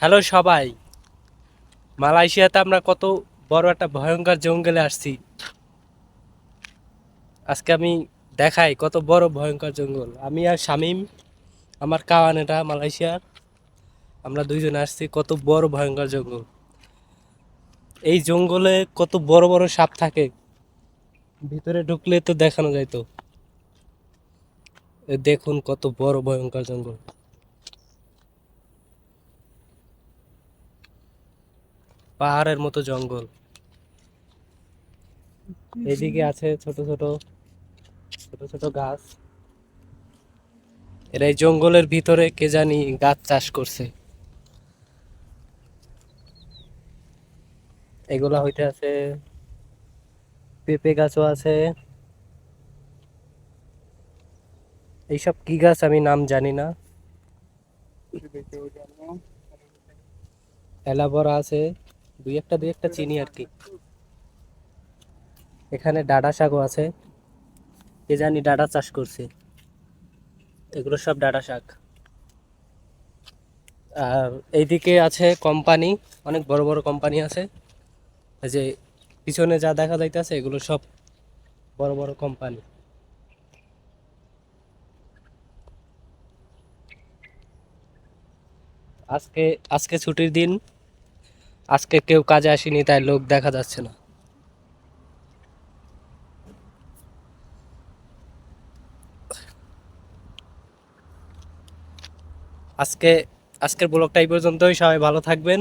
Hello সবাই। মালয়েশিয়াতে আমরা কত বড় একটা ভয়ঙ্কর জঙ্গলে আসছি। আজকে আমি দেখাই কত বড় ভয়ঙ্কর জঙ্গল। আমি আর শামিম, আমার কাওয়ান এটা মালয়েশিয়ার। আমরা দুইজন আসছি কত বড় ভয়ঙ্কর জঙ্গল। এই জঙ্গলে কত বড় বড় সাপ থাকে, ভিতরে ঢুকলে তো দেখানো যাইতো। দেখুন কত বড় ভয়ঙ্কর জঙ্গল। পাহাড়ের মতো জঙ্গল। এদিকে আছে ছোট ছোট ছোট ছোট গাছ। এরা এই জঙ্গলের ভিতরে কে জানি গাছ চাষ করছে। এগুলা হইতে আছে, পেঁপে গাছও আছে। এইসব কি গাছ আমি নাম জানি না। এলাবরা আছে। দুই একটা দুই একটা চিনি আর কি এখানে ডাটা শাকও আছে। কে জানি ডাটা চাষ করছে। এগুলো সব ডাটা শাক। আর এইদিকে আছে কোম্পানি, অনেক বড় বড় কোম্পানি আছে। যে পিছনে যা দেখা যাইতেছে, এগুলো সব বড় বড় কোম্পানি। আজকে আজকে ছুটির দিন। আজকে কেউ কাজে আসেনি, তাই লোক দেখা যাচ্ছে না। আজকে, আজকের ব্লগটা এই পর্যন্তই, সবাই ভালো থাকবেন।